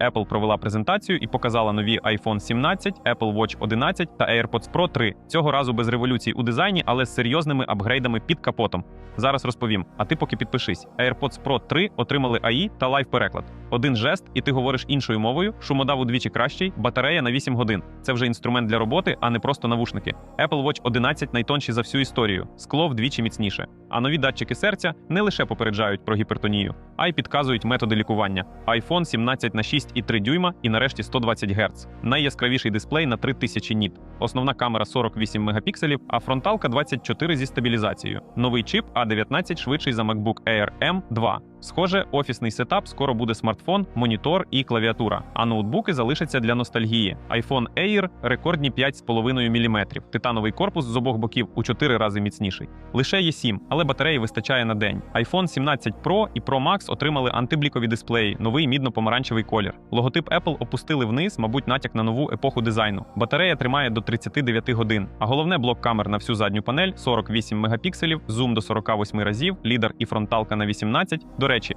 Apple провела презентацію і показала нові iPhone 17, Apple Watch 11 та AirPods Pro 3. Цього разу без революцій у дизайні, але з серйозними апгрейдами під капотом. Зараз розповім. А ти поки підпишись. AirPods Pro 3 отримали AI та лайв-переклад. Один жест, і ти говориш іншою мовою. Шумодав удвічі кращий, батарея на 8 годин. Це вже інструмент для роботи, а не просто навушники. Apple Watch 11 найтонші за всю історію. Скло вдвічі міцніше. А нові датчики серця не лише попереджають про гіпертонію, а й підказують методи лікування. iPhone 17 на 6,3 дюйма і нарешті 120 Гц. Найяскравіший дисплей на 3000 ніт. Основна камера 48 мегапікселів, а фронталка 24 зі стабілізацією. Новий чип A19 швидший за MacBook Air M2. Схоже, офісний сетап скоро буде смартфон, монітор і клавіатура. А ноутбуки залишаться для ностальгії. iPhone Air рекордні 5,5 мм. Титановий корпус з обох боків у 4 рази міцніший. Лише є 7, але батареї вистачає на день. iPhone 17 Pro і Pro Max отримали антиблікові дисплеї, новий мідно-помаранчевий колір. Логотип Apple опустили вниз, мабуть, натяк на нову епоху дизайну. Батарея тримає до 39 годин. А головне блок камер на всю задню панель 48 мегапікселів, зум до 48 разів, лідер і фронталка на 18. До речі,